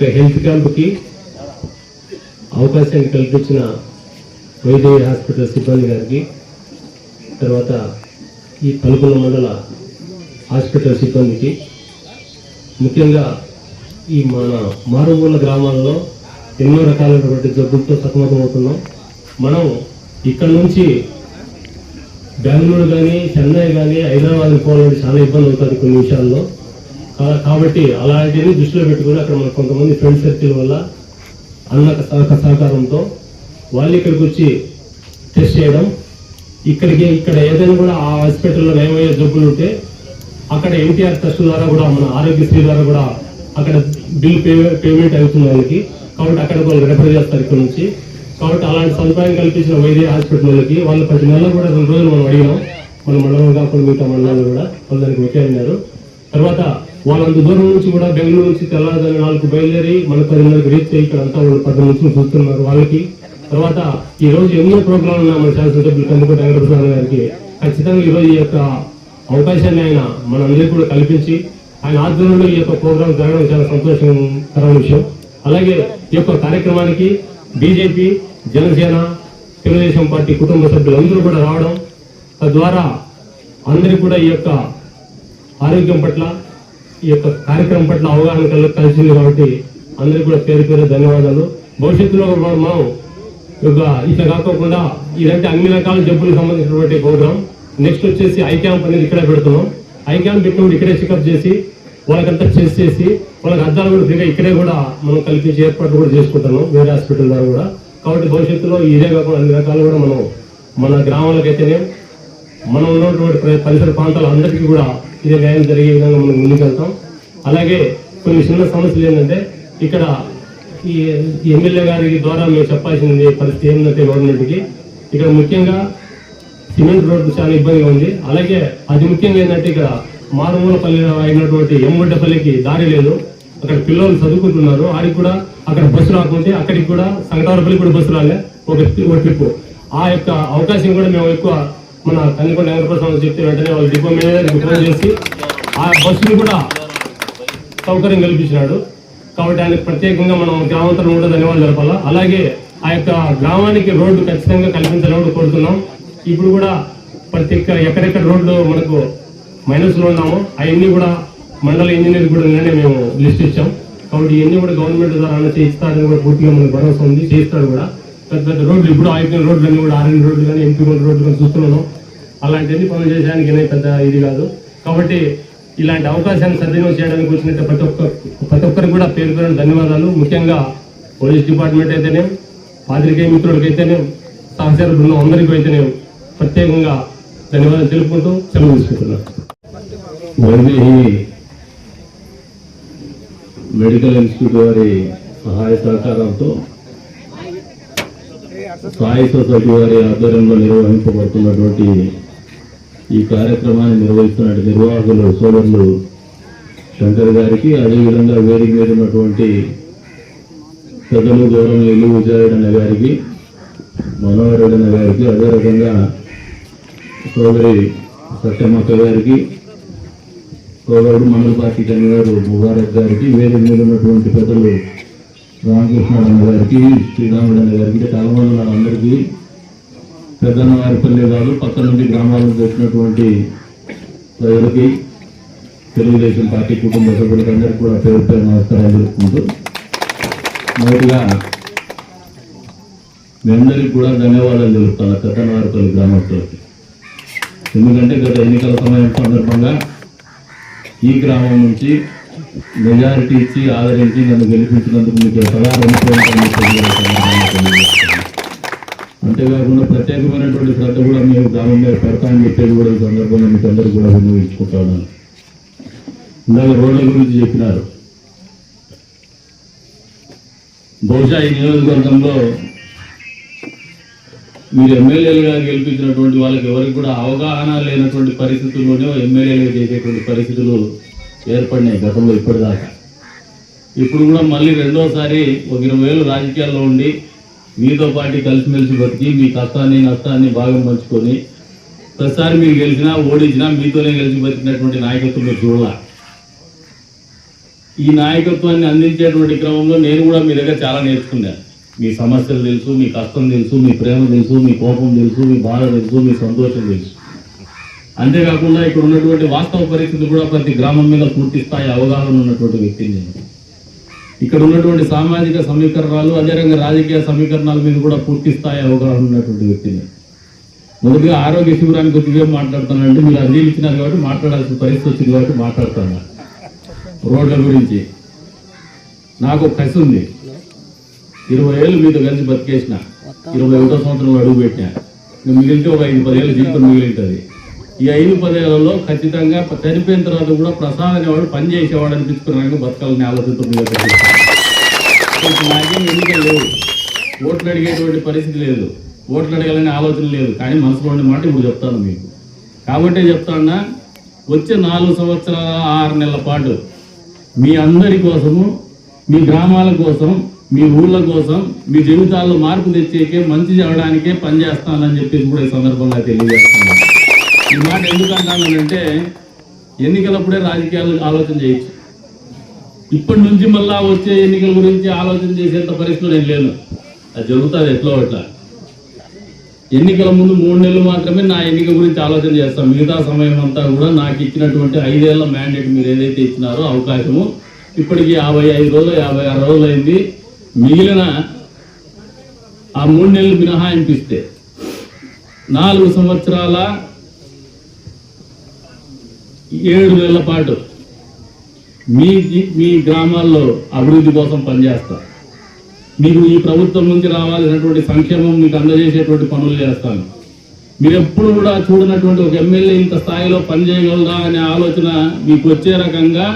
ఇక హెల్త్ క్యాంప్కి అవకాశాన్ని కల్పించిన వైద్య హాస్పిటల్ సిబ్బంది గారికి తర్వాత ఈ పలుకుల మండల హాస్పిటల్ సిబ్బందికి ముఖ్యంగా ఈ మన మారుమూల గ్రామాల్లో ఎన్నో రకాలైనటువంటి జబ్బులతో సతమతమవుతున్నాం. మనం ఇక్కడ నుంచి బెంగళూరు కానీ చెన్నై కానీ హైదరాబాద్ పోవాలంటే చాలా ఇబ్బంది అవుతుంది కొన్ని విషయాల్లో. కాబట్టి అలాంటివి దృష్టిలో పెట్టుకుని అక్కడ మన కొంతమంది ఫ్రెండ్ సర్కిల్ వల్ల అన్న సహక సహకారంతో వాళ్ళు ఇక్కడికి వచ్చి టెస్ట్ చేయడం. ఇక్కడికి ఇక్కడ ఏదైనా కూడా ఆ హాస్పిటల్లో నయమయ్యే జబ్బులు ఉంటే అక్కడ ఎన్టీఆర్ ట్రస్ట్ ద్వారా కూడా మన ఆరోగ్యశ్రీ ద్వారా కూడా అక్కడ బిల్ పే పేమెంట్ అవుతుంది వాళ్ళకి. కాబట్టి అక్కడ వాళ్ళు రెఫర్ చేస్తారు ఇక్కడ నుంచి. కాబట్టి అలాంటి సదుపాయం కల్పించిన వైద్య హాస్పిటల్ వాళ్ళకి వాళ్ళు ప్రతి నెల కూడా రెండు రోజులు మనం అడిగినాం. మన మండలం కాకుండా మిగతా మండలాలు కూడా వాళ్ళు దానికి ఓకే అన్నారు. తర్వాత వాళ్ళంత దూరం నుంచి కూడా బెంగళూరు నుంచి తెల్లారుజాము నాలుగు బయలుదేరి మన పదిన్నరకు రీచ్ అయ్యి ఇక్కడ అంతా వాళ్ళు పది నుంచి చూస్తున్నారు వాళ్ళకి. తర్వాత ఈ రోజు ఎన్నో ప్రోగ్రాంలు ఉన్నాయి మన శాసనసభ్యులు కందుకోట వెంకటప్రసాద్ గారికి. ఖచ్చితంగా ఈ రోజు ఈ యొక్క అవకాశాన్ని ఆయన మనందరికీ కూడా కల్పించి ఆయన ఆధ్వర్యంలో ఈ యొక్క ప్రోగ్రాం జరగడం చాలా సంతోషకరమైన విషయం. అలాగే ఈ యొక్క కార్యక్రమానికి బీజేపీ జనసేన తెలుగుదేశం పార్టీ కుటుంబ సభ్యులందరూ కూడా రావడం తద్వారా అందరికీ కూడా ఈ యొక్క ఆరోగ్యం పట్ల ఈ యొక్క కార్యక్రమం పట్ల అవగాహన కల కలిసింది కాబట్టి అందరికీ కూడా పేరు పేరు ధన్యవాదాలు. భవిష్యత్తులో కూడా మనం ఒక ఇట్లా కాకోకుండా ఇదంటే అన్ని రకాల జబ్బులకు సంబంధించినటువంటి ప్రోగ్రామ్ నెక్స్ట్ వచ్చేసి ఐ క్యాంప్ అనేది ఇక్కడే పెడుతున్నాం. ఐ క్యాంప్ పెట్టినప్పుడు ఇక్కడే చెకప్ చేసి వాళ్ళకంతా చేసి చేసి వాళ్ళకి అద్దాలు కూడా ఫ్రీగా ఇక్కడే కూడా మనం కల్పించి ఏర్పాట్లు కూడా చేసుకుంటున్నాం వేరే హాస్పిటల్ ద్వారా కూడా. కాబట్టి భవిష్యత్తులో ఇదే కాకుండా అన్ని రకాలు కూడా మనం మన గ్రామాలకైతేనే మనం ఉన్నటువంటి ప్ర- పరిసర ప్రాంతాల అందరికీ కూడా ఇదే న్యాయం జరిగే విధంగా మనం ముందుకెళ్తాం. అలాగే కొన్ని చిన్న సమస్యలు ఏంటంటే ఇక్కడ ఈ ఎమ్మెల్యే గారి ద్వారా మేము చెప్పాల్సింది పరిస్థితి ఏంటంటే గవర్నమెంట్కి. ఇక్కడ ముఖ్యంగా సిమెంట్ రోడ్డు చాలా ఇబ్బందిగా ఉంది. అలాగే అది ముఖ్యంగా ఏంటంటే ఇక్కడ మారుమూలపల్లి అయినటువంటి ఎమ్మొడ్డపల్లికి దారి లేదు. అక్కడ పిల్లలు చదువుకుంటున్నారు. ఆడికి కూడా అక్కడ బస్సు రాకుంటే అక్కడికి కూడా సంగటవరపల్లి కూడా బస్సు రాలే. ఒక ఒక ట్రిప్ ఆ యొక్క అవకాశం కూడా మేము ఎక్కువ మన కన్నికొండ వెంకటప్రసాద్ చెప్తే వెంటనే వాళ్ళ డిపో మేనేజర్కి ఫోన్ చేసి ఆ బస్సుని కూడా సౌకర్యం కల్పించినాడు. కాబట్టి ఆయనకు ప్రత్యేకంగా మనం గ్రామంతరం కూడా ధన్యవాదాలు జరపాలా. అలాగే ఆ యొక్క గ్రామానికి రోడ్డు ఖచ్చితంగా కల్పించాలని కోరుతున్నాం. ఇప్పుడు కూడా ప్రతి ఒక్క ఎక్కడెక్కడ రోడ్లు మనకు మైనస్లో ఉన్నామో అవన్నీ కూడా మండల ఇంజనీర్ కూడా నిన్ననే మేము లిస్ట్ ఇచ్చాం. కాబట్టి ఇవన్నీ కూడా గవర్నమెంట్ ద్వారా చేయిస్తారని కూడా పూర్తిగా మనకు భరోసా ఉంది. చేయిస్తాడు కూడా. పెద్ద పెద్ద రోడ్లు ఇప్పుడు ఆగిపోయిన రోడ్లన్నీ కూడా ఆర్ఎన్ రోడ్లు కానీ ఎంపీ రోడ్లు రోడ్లు కానీ చూస్తున్నాను. అలాంటివన్నీ పనులు చేయడానికి పెద్ద ఇది కాదు. కాబట్టి ఇలాంటి అవకాశాన్ని సద్వినియోగం చేయడానికి వచ్చిన ప్రతి ఒక్క ప్రతి ఒక్కరికి కూడా పేరు పేరు ధన్యవాదాలు. ముఖ్యంగా పోలీస్ డిపార్ట్మెంట్ అయితేనే పాత్రికేయ మిత్రులకైతేనే సహచర బృందం అందరికీ అయితేనే ప్రత్యేకంగా ధన్యవాదాలు తెలుపుకుంటూ సెలవు తీసుకుంటున్నాను. మెడికల్ ఇన్స్టిట్యూట్ వారి సహాయ సహకారంతో సాయి సొసైటీ వారి ఆధ్వర్యంలో నిర్వహింపబడుతున్నటువంటి ఈ కార్యక్రమాన్ని నిర్వహిస్తున్న నిర్వాహకులు సోదరులు శంకర్ గారికి అదేవిధంగా వేదిక మీద ఉన్నటువంటి పెద్దలు గౌరవనీయులు విజయరెడ్డి గారికి మనోహర్ గారికి అదే రకంగా సోదరి సత్యమ్మక్క గారికి సోదరుడు మండల పార్టీ కన్వీనర్ ముబారక్ గారికి వేదిక మీద ఉన్నటువంటి పెద్దలు రామకృష్ణారాయణ గారికి శ్రీరాముడన్న గారికి చాలా మంది అందరికీ పెద్దన్న వారిపల్లి కాదు పక్క నుండి గ్రామాలను నుంచి వచ్చినటువంటి ప్రజలకి తెలుగుదేశం పార్టీ కుటుంబ సభ్యులకి అందరికీ కూడా పేరు పేరు నమస్కారాలు తెలుపుకుంటూ మొదటిగా మీ అందరికీ కూడా ధన్యవాదాలు తెలుపుతాను పెద్దన్న వారిపల్లి గ్రామస్తులకి. ఎందుకంటే గత ఎన్నికల సమయం సందర్భంగా ఈ గ్రామం నుంచి మెజారిటీ ఇచ్చి ఆదరించి నన్ను గెలిపించినందుకు మీకు సదా అంతేకాకుండా ప్రత్యేకమైనటువంటి శ్రద్ధ కూడా మీరు గ్రామం మీద పెడతామని చెప్పేది కూడా ఈ సందర్భంగా మీకు అందరూ కూడా వినియోగించుకుంటాను ఇందాక రోడ్ల గురించి చెప్పినారు. బహుశా ఈ నియోజకవర్గంలో మీరు ఎమ్మెల్యేలుగా గెలిపించినటువంటి వాళ్ళకి ఎవరికి కూడా అవగాహన లేనటువంటి పరిస్థితుల్లోనే ఎమ్మెల్యేలుగా చేసేటువంటి పరిస్థితులు ఏర్పడినాయి గతంలో ఇప్పటిదాకా. ఇప్పుడు కూడా మళ్ళీ రెండోసారి ఒక ఇరవై వేలు రాజకీయాల్లో ఉండి మీతో పాటు కలిసిమెలిసి బతికి మీ కష్టాన్ని నష్టాన్ని భాగం పంచుకొని ప్రతిసారి మీరు గెలిచినా ఓడించినా మీతోనే గెలిచి బతికినటువంటి నాయకత్వం మీరు చూడాల. ఈ నాయకత్వాన్ని అందించేటువంటి క్రమంలో నేను కూడా మీ దగ్గర చాలా నేర్చుకున్నాను మీ సమస్యలు తెలుసు మీ కష్టం తెలుసు మీ ప్రేమ తెలుసు మీ కోపం తెలుసు మీ బాధ తెలుసు మీ సంతోషం తెలుసు. అంతేకాకుండా ఇక్కడ ఉన్నటువంటి వాస్తవ పరిస్థితులు కూడా ప్రతి గ్రామం మీద పూర్తి స్థాయి అవగాహన ఉన్నటువంటి వ్యక్తిని నేను. ఇక్కడ ఉన్నటువంటి సామాజిక సమీకరణాలు అదేవిధంగా రాజకీయ సమీకరణాల మీద కూడా పూర్తి స్థాయి అవగాహన ఉన్నటువంటి వ్యక్తిని మొదటిగా ఆరోగ్య శిబిరానికి కొద్దిగా మాట్లాడుతానంటే మీరు అర్జీలు ఇచ్చినారు కాబట్టి మాట్లాడాల్సిన పరిస్థితి వచ్చింది కాబట్టి మాట్లాడుతాను రోడ్ల గురించి. నాకు ఒక కసి ఉంది. ఇరవై ఏళ్ళు మీతో కలిసి బతికేసిన. ఇరవై ఒకటో సంవత్సరం అడుగు పెట్టిన. మిగిలితే ఒక ఐదు పదేళ్ళు జీవితం మిగిలింటుంది. ఈ ఐదు పదేళ్ళలో ఖచ్చితంగా చనిపోయిన తర్వాత కూడా ప్రసాద్ అనేవాడు పని చేసేవాడు అనిపించుకున్నాక బతకాలని ఆలోచనతో నాకేం ఎన్నికలు లేవు. ఓట్లు అడిగేటువంటి పరిస్థితి లేదు. ఓట్లు అడగాలనే ఆలోచన లేదు. కానీ మనసులో ఉండే మాట ఇప్పుడు చెప్తాను మీకు. కాబట్టి చెప్తాన్నా వచ్చే నాలుగు సంవత్సరాల ఆరు నెలల పాటు మీ అందరి కోసము మీ గ్రామాల కోసం మీ ఊళ్ళ కోసం మీ జీవితాల్లో మార్పు తెచ్చేకే మంచి చేయడానికే పనిచేస్తానని చెప్పేసి కూడా ఈ సందర్భంగా తెలియజేస్తున్నాను. ఈ మాట ఎందుకు అంటానంటే ఎన్నికలప్పుడే రాజకీయాలు ఆలోచన చేయొచ్చు. ఇప్పటి నుంచి మళ్ళా వచ్చే ఎన్నికల గురించి ఆలోచన చేసేంత పరిస్థితులు నేను లేను అది జరుగుతుంది ఎట్లో అట్లా. ఎన్నికల ముందు మూడు నెలలు మాత్రమే నా ఎన్నిక గురించి ఆలోచన చేస్తాం. మిగతా సమయం అంతా కూడా నాకు ఇచ్చినటువంటి ఐదేళ్ళ మ్యాండేట్ మీరు ఏదైతే ఇచ్చినారో అవకాశము ఇప్పటికి యాభై ఐదు రోజులు యాభై ఆరు రోజులు అయింది. మిగిలిన ఆ మూడు నెలలు మినహాయింపిస్తే నాలుగు సంవత్సరాల ఏడు నెలల పాటు మీ మీ గ్రామాల్లో అభివృద్ధి కోసం పనిచేస్తా. మీకు ఈ ప్రభుత్వం నుంచి రావాల్సినటువంటి సంక్షేమం మీకు అందజేసేటువంటి పనులు చేస్తాను. మీరు ఎప్పుడు కూడా చూడనటువంటి ఒక ఎమ్మెల్యే ఇంత స్థాయిలో పనిచేయగలరా అనే ఆలోచన మీకు వచ్చే రకంగా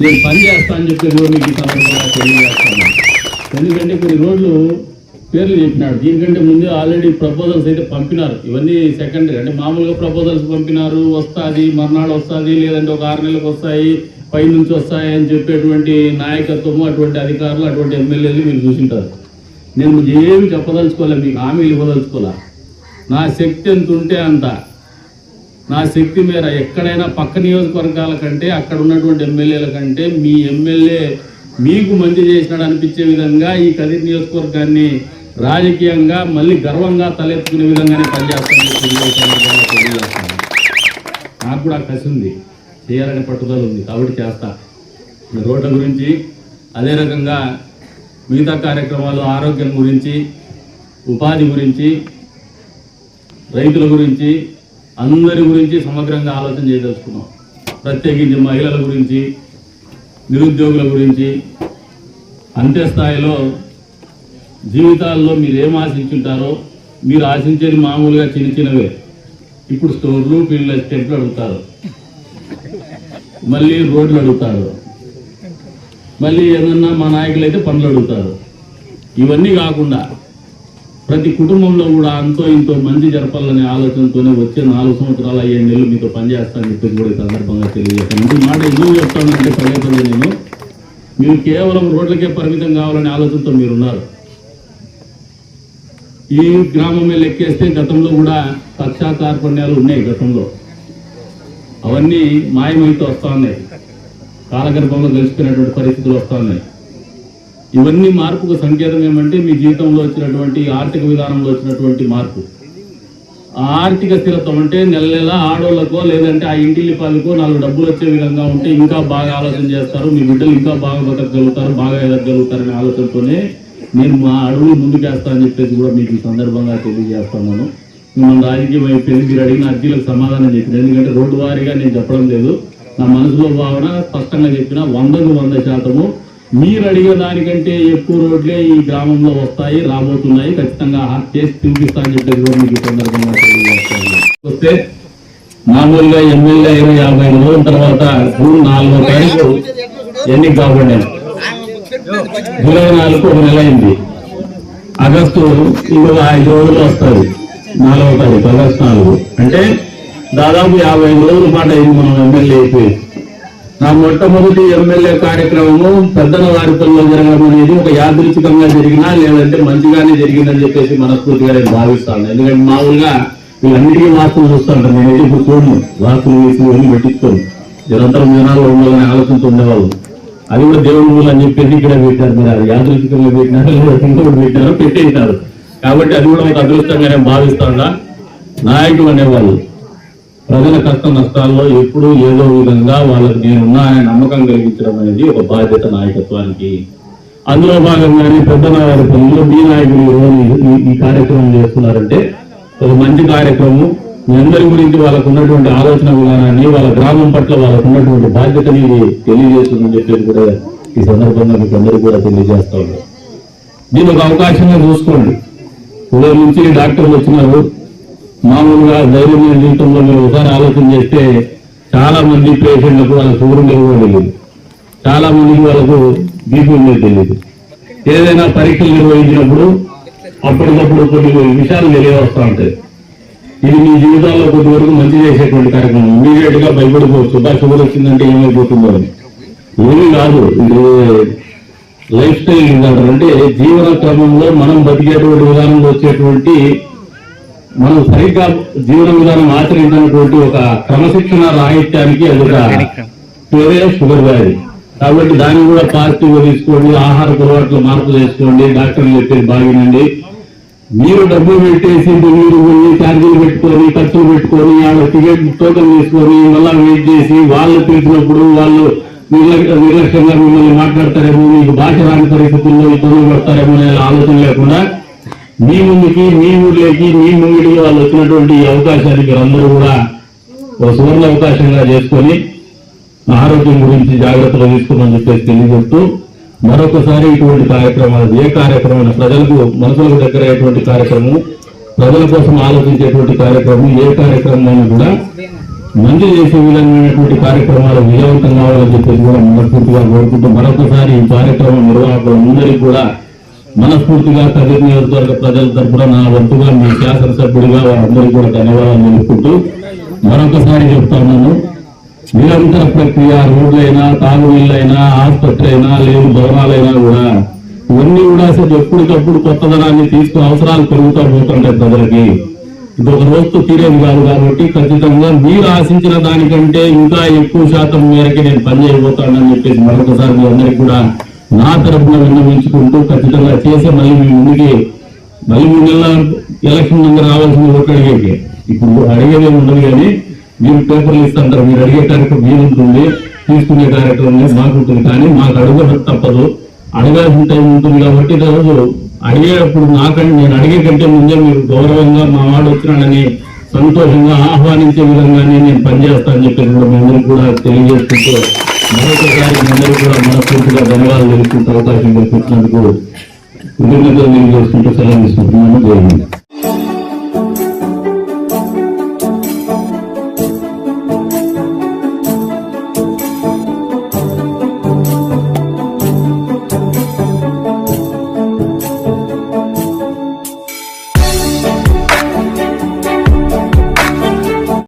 నేను పనిచేస్తా అని చెప్పి మీకు ఈ సందర్భంగా తెలియజేస్తాను. ఎందుకంటే కొన్ని రోజులు పేర్లు చెప్పినాడు. దీనికంటే ముందే ఆల్రెడీ ప్రపోజల్స్ అయితే పంపినారు. ఇవన్నీ సెకండరీ అంటే మామూలుగా ప్రపోజల్స్ పంపినారు. వస్తుంది మర్నాడు వస్తుంది లేదంటే ఒక ఆరు నెలలకు వస్తాయి పై నుంచి వస్తాయి అని చెప్పేటువంటి నాయకత్వము అటువంటి అధికారులు అటువంటి ఎమ్మెల్యేలు మీరు చూసింటారు. నేను ఏమి చెప్పదలుచుకోలే మీకు హామీలు ఇవ్వదలుచుకోలే. నా శక్తి ఎంత ఉంటే అంత. నా శక్తి మేర ఎక్కడైనా పక్క నియోజకవర్గాల కంటే అక్కడ ఉన్నటువంటి ఎమ్మెల్యేల కంటే మీ ఎమ్మెల్యే మీకు మంచి చేసినాడు అనిపించే విధంగా ఈ కదిరి నియోజకవర్గాన్ని రాజకీయంగా మళ్ళీ గర్వంగా తలెత్తుకునే విధంగానే పనిచేస్తాను చెప్పి నాకు కూడా కసి ఉంది. చేయాలనే పట్టుదల ఉంది. కాబట్టి చేస్తా. రోడ్ల గురించి అదే రకంగా మిగతా కార్యక్రమాలు ఆరోగ్యం గురించి ఉపాధి గురించి రైతుల గురించి అందరి గురించి సమగ్రంగా ఆలోచన చేయదలుచుకున్నాం. ప్రత్యేకించి మహిళల గురించి నిరుద్యోగుల గురించి అంత్యస్థాయిలో జీవితాల్లో మీరు ఏం ఆశించుంటారో మీరు ఆశించేది మామూలుగా చిన్న చిన్నవే. ఇప్పుడు స్టోర్లు పిల్లలు ఎస్టేట్లు అడుగుతారు. మళ్ళీ రోడ్లు అడుగుతారు. మళ్ళీ ఏదన్నా మా నాయకులు అయితే పనులు అడుగుతారు. ఇవన్నీ కాకుండా ప్రతి కుటుంబంలో కూడా అంతో ఇంతో మంచి జరపాలనే ఆలోచనతోనే వచ్చే నాలుగు సంవత్సరాల ఏడు నెలలు మీతో పనిచేస్తానని చెప్పి కూడా ఈ సందర్భంగా తెలియజేస్తాను. ఈ మాట ఎందుకు చెప్తానంటే పదే పదే నేను. మీరు కేవలం రోడ్లకే పరిమితం కావాలనే ఆలోచనతో మీరున్నారు. ఈ గ్రామమే లెక్కేస్తే గతంలో కూడా కక్షా కార్పణ్యాలు ఉన్నాయి గతంలో. అవన్నీ మాయమైతే వస్తా ఉన్నాయి. కాలగర్భంలో కలిసిపోయినటువంటి పరిస్థితులు వస్తున్నాయి ఇవన్నీ మార్పుకు సంకేతం ఏమంటే మీ జీవితంలో వచ్చినటువంటి ఆర్థిక విధానంలో వచ్చినటువంటి మార్పు. ఆ ఆర్థిక స్థిరత్వం అంటే నెల నెల ఆడోళ్ళకో లేదంటే ఆ ఇంటిల్లి పాలకో నాలుగు డబ్బులు వచ్చే విధంగా ఉంటే ఇంకా బాగా ఆలోచన చేస్తారు మీ బిడ్డలు ఇంకా బాగా బతకగలుగుతారు బాగా ఎదగలుగుతారనే ఆలోచనతోనే నేను మా అడుగులు ముందుకేస్తా అని చెప్పేసి కూడా మీకు ఈ సందర్భంగా తెలియజేస్తున్నాను. మిమ్మల్ని రాజకీయం అయిపోయింది మీరు అడిగిన అర్జీలకు సమాధానం చెప్పింది ఎందుకంటే రోడ్డు వారీగా నేను చెప్పడం లేదు. నా మనసులో భావన స్పష్టంగా చెప్పిన వందకు వంద శాతము. మీరు అడిగే దానికంటే ఎక్కువ రోడ్లే ఈ గ్రామంలో వస్తాయి రాబోతున్నాయి. ఖచ్చితంగా హాట్ చేసి చూపిస్తా అని చెప్పేసి కూడా మీకు సందర్భంగా తెలియజేస్తాను. వస్తే మామూలుగా ఎమ్మెల్యే అయిన యాభై రోజుల తర్వాత జూన్ నాలుగో తారీఖు ఎన్నిక కాబట్టి జూలై నాలుగు ఒక నెల అయింది. ఆగస్టు ఇంకొక ఐదు రోజులు వస్తుంది. నాలుగో తారీఖు ఆగస్టు నాలుగు. అంటే దాదాపు యాభై ఐదు రోజుల పాటు అయింది మనం ఎమ్మెల్యే అయిపోయి. నా మొట్టమొదటి ఎమ్మెల్యే కార్యక్రమము పెద్దల వారితల్లో జరగడం అనేది ఒక యాదృచ్ఛికంగా జరిగినా లేదంటే మంచిగానే జరిగిందని చెప్పేసి మనస్ఫూర్తిగా నేను భావిస్తాను. ఎందుకంటే మామూలుగా వీళ్ళన్నిటికీ వార్తలు చూస్తుంటారు నేను ఇప్పుడు చూడను. వార్తలు వీసులు వెళ్ళి పెట్టించుకోను. నిరంతరం జనాలు ఉండాలని ఆలోచనతో ఉండేవాళ్ళు. అది కూడా దేవుని మూలు అని చెప్పేసి ఇక్కడ పెట్టారు. మరి అది యాంత్రికంగా పెట్టినారు ఇంకొకటి పెట్టారు పెట్టేసినారు. కాబట్టి అది కూడా ఒక అదృష్టంగా నేను భావిస్తాను నాయకులు అనేవాళ్ళు ప్రజల కష్ట నష్టాల్లో ఎప్పుడు ఏదో విధంగా వాళ్ళకి నేనున్నా అనే నమ్మకం కలిగించడం అనేది ఒక బాధ్యత నాయకత్వానికి. అందులో భాగంగానే పెద్ద నాయకులు మీ నాయకులు ఈ కార్యక్రమం చేస్తున్నారంటే ఒక మంచి కార్యక్రమం మీ అందరి గురించి వాళ్ళకు ఉన్నటువంటి ఆలోచన విధానాన్ని వాళ్ళ గ్రామం పట్ల వాళ్ళకు ఉన్నటువంటి బాధ్యతని ఇది తెలియజేస్తుందని చెప్పేసి కూడా ఈ సందర్భంగా మీకు అందరూ కూడా తెలియజేస్తా ఉన్నారు దీని ఒక అవకాశంగా చూసుకోండి. ఉదయం నుంచి డాక్టర్లు వచ్చినారు. మామూలుగా ధైర్యమైన జీవితంలో మీరు ఒకసారి ఆలోచన చేస్తే చాలా మంది పేషెంట్లకు వాళ్ళ షుగర్ లేవు తెలియదు చాలా మందికి వాళ్ళకు బీపీ లేదు తెలియదు. ఏదైనా పరీక్షలు నిర్వహించినప్పుడు అప్పటికప్పుడు కొన్ని విషయాలు తెలియవస్తూ ఉంటాయి. ఇది మీ జీవితాల్లో కొద్ది వరకు మంచి చేసేటువంటి కార్యక్రమం. ఇమీడియట్గా భయపడిపోవచ్చు. బా షుగర్ వచ్చిందంటే ఏమైపోతుందో అని. ఏమీ కాదు. ఇది లైఫ్ స్టైల్ డిజార్డర్ అంటే జీవన క్రమంలో మనం బతికేటువంటి విధానంలో వచ్చేటువంటి మనం సరిగ్గా జీవన విధానం ఆచరించినటువంటి ఒక క్రమశిక్షణ రాహిత్యానికి అది ఒక పేరే షుగర్ వ్యాధి కాబట్టి దాన్ని కూడా పాజిటివ్గా తీసుకోండి ఆహార అలవాట్లు మార్పు చేసుకోండి డాక్టర్లు చెప్పేది బాగినండి మీరు డబ్బు పెట్టేసి మీరు పోయి ఛార్జీలు పెట్టుకొని ఖర్చులు పెట్టుకొని వాళ్ళ టికెట్ టోకన్ తీసుకొని మళ్ళా వెయిట్ చేసి వాళ్ళు పిలిచినప్పుడు వాళ్ళు నిర్లక్ష్యంగా మిమ్మల్ని మాట్లాడతారేమో మీకు భాష రాని పరిస్థితుల్లో ఇబ్బందులు పడతారేమో అనే ఆలోచన లేకుండా మీ ముందుకి మీ ఊళ్ళోకి మీ ముంగిడికి వాళ్ళు వచ్చినటువంటి ఈ అందరూ కూడా ఒక సువర్ణ అవకాశంగా చేసుకొని ఆరోగ్యం గురించి జాగ్రత్తలు తీసుకోమని చెప్పేసి తెలియజేస్తూ మరొకసారి ఇటువంటి కార్యక్రమాలు ఏ కార్యక్రమం ప్రజలకు మనసులకు దగ్గర అయ్యేటువంటి కార్యక్రమం ప్రజల కోసం ఆలోచించేటువంటి కార్యక్రమం ఏ కార్యక్రమం అయినా కూడా మంచి చేసే విధమైనటువంటి కార్యక్రమాలు విజయవంతం కావాలని చెప్పేసి కూడా మనస్ఫూర్తిగా కోరుకుంటూ మరొకసారి ఈ కార్యక్రమం నిర్వాహకులందరికీ కూడా మనస్ఫూర్తిగా కదిరి నియోజకవర్గ ప్రజల తరఫున నా వంతుగా మీ శాసనసభ్యుడిగా వారందరికీ కూడా ధన్యవాదాలు తెలుపుకుంటూ మరొకసారి చెప్తా ఉన్నాను. నిరంతర ప్రక్రియ రోడ్లైనా తాగునీళ్ళైనా ఆసుపత్రి అయినా లేదు భవనాలైనా కూడా ఇవన్నీ కూడా అసలు ఎప్పటికప్పుడు కొత్తదనాన్ని తీసుకుని అవసరాలు పెరుగుతూ పోతుంటాయి ప్రజలకి. ఇది ఒక రోజుతో తీరేది కాదు కాబట్టి ఖచ్చితంగా మీరు ఆశించిన దానికంటే ఇంకా ఎక్కువ శాతం మేరకి నేను పనిచేయబోతానని చెప్పేసి మరొకసారి మీ అందరికీ కూడా నా తరఫున విన్నవించుకుంటూ ఖచ్చితంగా చేసే మళ్ళీ మీ ముందుకి మళ్ళీ మూడు నెలల ఎలక్షన్ ముందు రావాల్సింది ఓట్లు అడిగేకి ఇప్పుడు అడిగేదే ఉండదు కానీ మీరు పేపర్లు ఇస్తుంటారు మీరు అడిగే కార్యక్రమం మీరుంటుంది తీసుకునే కార్యక్రమం మాకుంటుంది. కానీ మాకు అడగడం తప్పదు. అడగాల్సిన టైం ఉంటుంది కాబట్టి ఈ రోజు అడిగేటప్పుడు నాకంటే నేను అడిగే కంటే ముందే మీరు గౌరవంగా మా వాడు వచ్చినాడని సంతోషంగా ఆహ్వానించే విధంగానే నేను పనిచేస్తానని చెప్పేసి కూడా మేమందరూ కూడా తెలియజేసుకుంటూ మరొకసారి మీ కూడా మనస్ఫూర్తిగా ధన్యవాదాలు తెలుసుకుంటే అవకాశం కల్పించినందుకు కృతజ్ఞతలు తెలియజేసుకుంటూ సెలవు తీసుకుంటున్నాను. జరిగింది